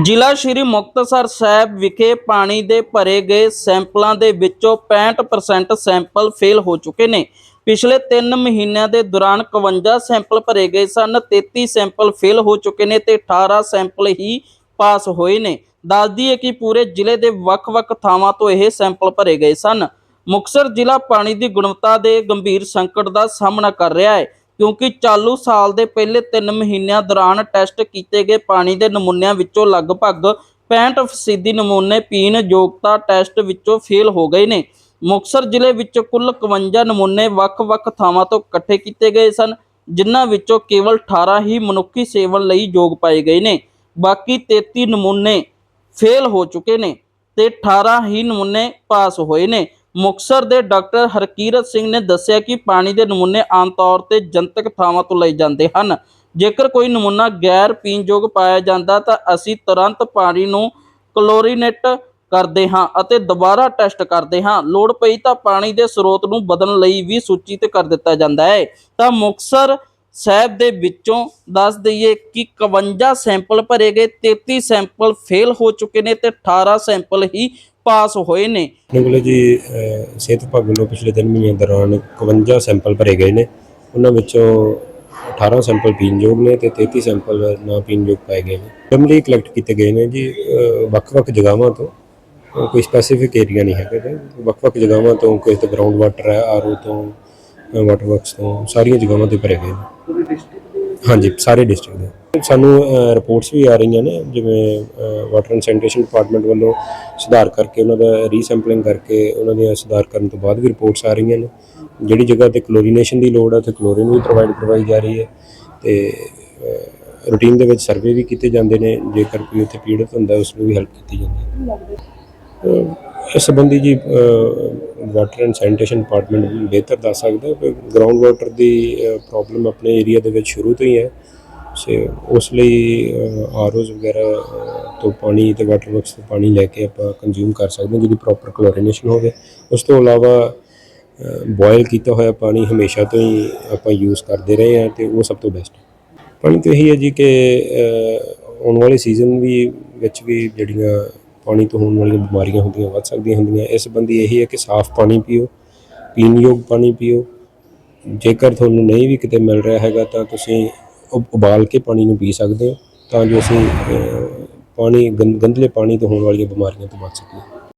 ਜ਼ਿਲ੍ਹਾ ਸ਼੍ਰੀ ਮੁਕਤਸਰ ਸਾਹਿਬ ਵਿਖੇ ਪਾਣੀ ਦੇ ਭਰੇ ਗਏ ਸੈਂਪਲਾਂ ਦੇ ਵਿੱਚੋਂ 65% ਸੈਂਪਲ ਫੇਲ ਹੋ ਚੁੱਕੇ ਨੇ। ਪਿਛਲੇ 3 ਮਹੀਨਿਆਂ ਦੇ ਦੌਰਾਨ 51 ਸੈਂਪਲ ਭਰੇ ਗਏ ਸਨ 33 ਸੈਂਪਲ ਫੇਲ ਹੋ ਚੁੱਕੇ ਨੇ ਤੇ 18 ਸੈਂਪਲ ਹੀ ਪਾਸ ਹੋਏ ਨੇ। ਦੱਸਦੀ ਹੈ ਕਿ ਪੂਰੇ ਜ਼ਿਲ੍ਹੇ ਦੇ ਵੱਖ-ਵੱਖ ਥਾਵਾਂ ਤੋਂ ਇਹ ਸੈਂਪਲ ਭਰੇ ਗਏ ਸਨ। ਮੁਕਤਸਰ ਜ਼ਿਲ੍ਹਾ ਪਾਣੀ ਦੀ ਗੁਣਵੱਤਾ ਦੇ ਗੰਭੀਰ ਸੰਕਟ ਦਾ ਸਾਹਮਣਾ ਕਰ ਰਿਹਾ ਹੈ। ਕਿਉਂਕਿ ਚਾਲੂ ਸਾਲ ਦੇ ਪਹਿਲੇ 3 ਮਹੀਨਿਆਂ ਦੌਰਾਨ ਟੈਸਟ ਕੀਤੇ ਗਏ ਪਾਣੀ ਦੇ ਨਮੂਨਿਆਂ ਵਿੱਚੋਂ ਲਗਭਗ 65% ਨਮੂਨੇ ਪੀਣ ਯੋਗਤਾ ਟੈਸਟ ਵਿੱਚੋਂ ਫੇਲ ਹੋ ਗਏ ਨੇ। ਮੁਕਤਸਰ ਜ਼ਿਲ੍ਹੇ ਵਿੱਚ ਕੁੱਲ 51 ਨਮੂਨੇ ਵੱਖ-ਵੱਖ ਥਾਵਾਂ ਤੋਂ ਇਕੱਠੇ ਕੀਤੇ ਗਏ ਸਨ, ਜਿਨ੍ਹਾਂ ਵਿੱਚੋਂ ਕੇਵਲ 18 ਹੀ ਮਨੁੱਖੀ ਸੇਵਨ ਲਈ ਯੋਗ ਪਾਏ ਗਏ ਨੇ। ਬਾਕੀ 33 ਨਮੂਨੇ ਫੇਲ ਹੋ ਚੁੱਕੇ ਨੇ ਤੇ 18 ਹੀ ਨਮੂਨੇ ਪਾਸ ਹੋਏ ਨੇ। ਮੁਕਤਸਰ ਦੇ ਡਾਕਟਰ ਹਰਕੀਰਤ ਸਿੰਘ ਨੇ ਦੱਸਿਆ ਕਿ ਪਾਣੀ ਦੇ ਨਮੂਨੇ ਆਮ ਤੌਰ ਤੇ ਜਨਤਕ ਥਾਵਾਂ ਤੋਂ ਲਏ ਜਾਂਦੇ ਹਨ। ਜੇਕਰ ਕੋਈ ਨਮੂਨਾ ਗੈਰ ਪੀਣਯੋਗ ਪਾਇਆ ਜਾਂਦਾ ਤਾਂ ਅਸੀਂ ਤੁਰੰਤ ਪਾਣੀ ਨੂੰ ਕਲੋਰੀਨੇਟ ਕਰਦੇ ਹਾਂ ਅਤੇ ਦੁਬਾਰਾ ਟੈਸਟ ਕਰਦੇ ਹਾਂ। ਲੋੜ ਪਈ ਤਾਂ ਪਾਣੀ ਦੇ ਸਰੋਤ ਨੂੰ ਬਦਲਣ ਲਈ ਵੀ ਸੂਚਿਤ ਕਰ ਦਿੱਤਾ ਜਾਂਦਾ ਹੈ। ਤਾਂ ਮੁਕਤਸਰ ਸਾਹਿਬ ਦੇ ਵਿੱਚੋਂ ਦੱਸ ਦਈਏ ਕਿ 51 ਸੈਂਪਲ ਭਰੇ ਗਏ 33 ਸੈਂਪਲ ਫੇਲ ਹੋ ਚੁੱਕੇ ਨੇ ਤੇ 18 ਸੈਂਪਲ ਹੀ ਪਾਸ ਹੋਏ ਨੇ। ਆਪਣੇ ਜੀ ਸਿਹਤ ਵਿਭਾਗ ਵੱਲੋਂ ਪਿਛਲੇ 3 ਮਹੀਨਿਆਂ ਦੌਰਾਨ 51 ਸੈਂਪਲ ਭਰੇ ਗਏ ਨੇ। ਉਹਨਾਂ ਵਿੱਚੋਂ 18 ਸੈਂਪਲ ਪੀਣਯੋਗ ਨੇ ਤੇ 33 ਸੈਂਪਲ ਨਾ ਪੀਣਯੋਗ ਪਾਏ ਗਏ ਨੇ। ਰੈਂਡਮਲੀ ਕਲੈਕਟ ਕੀਤੇ ਗਏ ਨੇ ਜੀ ਵੱਖ-ਵੱਖ ਜਗ੍ਹਾਵਾਂ ਤੋਂ। ਕੋਈ ਸਪੈਸੀਫਿਕ ਏਰੀਆ ਨਹੀਂ ਹੈਗਾ ਜੀ। ਵੱਖ-ਵੱਖ ਜਗ੍ਹਾਵਾਂ ਤੋਂ ਕੋਈ ਤਾਂ ਗਰਾਊਂਡ ਵਾਟਰ ਹੈ ਆਰਓ ਤੋਂ ਵਾਟਰ ਵਰਕਸ ਤੋਂ, ਸਾਰੀਆਂ ਜਗ੍ਹਾਵਾਂ ਤੇ ਭਰੇ ਗਏ ਨੇ। ਹਾਂਜੀ, ਸਾਰੇ ਡਿਸਟ੍ਰਿਕਟ ਦੇ। ਸਾਨੂੰ ਰਿਪੋਰਟਸ ਵੀ ਆ ਰਹੀਆਂ ਨੇ, ਜਿਵੇਂ ਵਾਟਰ ਐਂਡ ਸੈਨੀਟੇਸ਼ਨ ਡਿਪਾਰਟਮੈਂਟ ਵੱਲੋਂ ਸੁਧਾਰ ਕਰਕੇ ਉਹਨਾਂ ਦਾ ਰੀਸੈਂਪਲਿੰਗ ਕਰਕੇ ਉਹਨਾਂ ਦੀਆਂ ਸੁਧਾਰ ਕਰਨ ਤੋਂ ਬਾਅਦ ਵੀ ਰਿਪੋਰਟਸ ਆ ਰਹੀਆਂ ਨੇ। ਜਿਹੜੀ ਜਗ੍ਹਾ ਤੇ ਕਲੋਰੀਨੇਸ਼ਨ ਦੀ ਲੋੜ ਹੈ ਉੱਥੇ ਕਲੋਰੀਨ ਵੀ ਪ੍ਰੋਵਾਈਡ ਕਰਵਾਈ ਜਾ ਰਹੀ ਹੈ ਤੇ ਰੂਟੀਨ ਦੇ ਵਿੱਚ ਸਰਵੇ ਵੀ ਕੀਤੇ ਜਾਂਦੇ ਨੇ, ਜੇਕਰ ਕੋਈ ਉੱਥੇ ਪੀੜਤ ਹੁੰਦਾ, ਉਸ ਨੂੰ ਵੀ ਹੈਲਪ ਕੀਤੀ ਜਾਂਦੀ ਹੈ। ਇਸ ਸੰਬੰਧੀ ਜੀ ਵਾਟਰ ਐਂਡ ਸੈਨੀਟੇਸ਼ਨ ਡਿਪਾਰਟਮੈਂਟ ਬਿਹਤਰ ਦੱਸ ਸਕਦਾ ਹੈ ਗਰਾਊਂਡ ਵਾਟਰ ਦੀ ਪ੍ਰੋਬਲਮ ਆਪਣੇ ਏਰੀਆ ਦੇ ਵਿੱਚ ਸ਼ੁਰੂ ਤੋਂ ਹੀ ਹੈ। ਸੇ ਉਸ ਲਈ ਆਰਓਜ਼ ਵਗੈਰਾ ਤੋਂ ਪਾਣੀ ਤੇ ਵਾਟਰ ਵਰਕਸ ਤੋਂ ਪਾਣੀ ਲੈ ਕੇ ਆਪਾਂ ਕੰਜ਼ਿਊਮ ਕਰ ਸਕਦੇ ਹਾਂ, ਜਿਹਦੀ ਪ੍ਰੋਪਰ ਕਲੋਰੀਨੇਸ਼ਨ ਹੋਵੇ। ਉਸ ਤੋਂ ਇਲਾਵਾ ਬੋਇਲ ਕੀਤਾ ਹੋਇਆ ਪਾਣੀ ਹਮੇਸ਼ਾ ਤੋਂ ਹੀ ਆਪਾਂ ਯੂਜ਼ ਕਰਦੇ ਰਹੇ ਹਾਂ ਤੇ ਉਹ ਸਭ ਤੋਂ ਬੈਸਟ ਪਾਣੀ ਤਾਂ ਇਹੀ ਹੈ ਜੀ ਕਿ ਆਉਣ ਵਾਲੇ ਸੀਜ਼ਨ ਵੀ ਵਿੱਚ ਵੀ ਜਿਹੜੀਆਂ ਪਾਣੀ ਤੋਂ ਹੋਣ ਵਾਲੀਆਂ ਬਿਮਾਰੀਆਂ ਹੁੰਦੀਆਂ, ਵੱਧ ਸਕਦੀਆਂ ਹੁੰਦੀਆਂ, ਇਸ ਸੰਬੰਧੀ ਇਹੀ ਹੈ ਕਿ ਸਾਫ਼ ਪਾਣੀ ਪੀਓ ਪੀਣਯੋਗ ਪਾਣੀ ਪੀਓ। ਜੇਕਰ ਤੁਹਾਨੂੰ ਨਹੀਂ ਵੀ ਕਿਤੇ ਮਿਲ ਰਿਹਾ ਹੈਗਾ ਤਾਂ ਤੁਸੀਂ ਉਬਾਲ ਕੇ ਪਾਣੀ ਨੂੰ ਪੀ ਸਕਦੇ ਹੋ ਤਾਂ ਜੋ ਅਸੀਂ ਪਾਣੀ, ਗੰ- ਗੰਧਲੇ ਪਾਣੀ ਤੋਂ ਹੋਣ ਵਾਲੀਆਂ ਬਿਮਾਰੀਆਂ ਤੋਂ ਬਚ ਸਕੀਏ।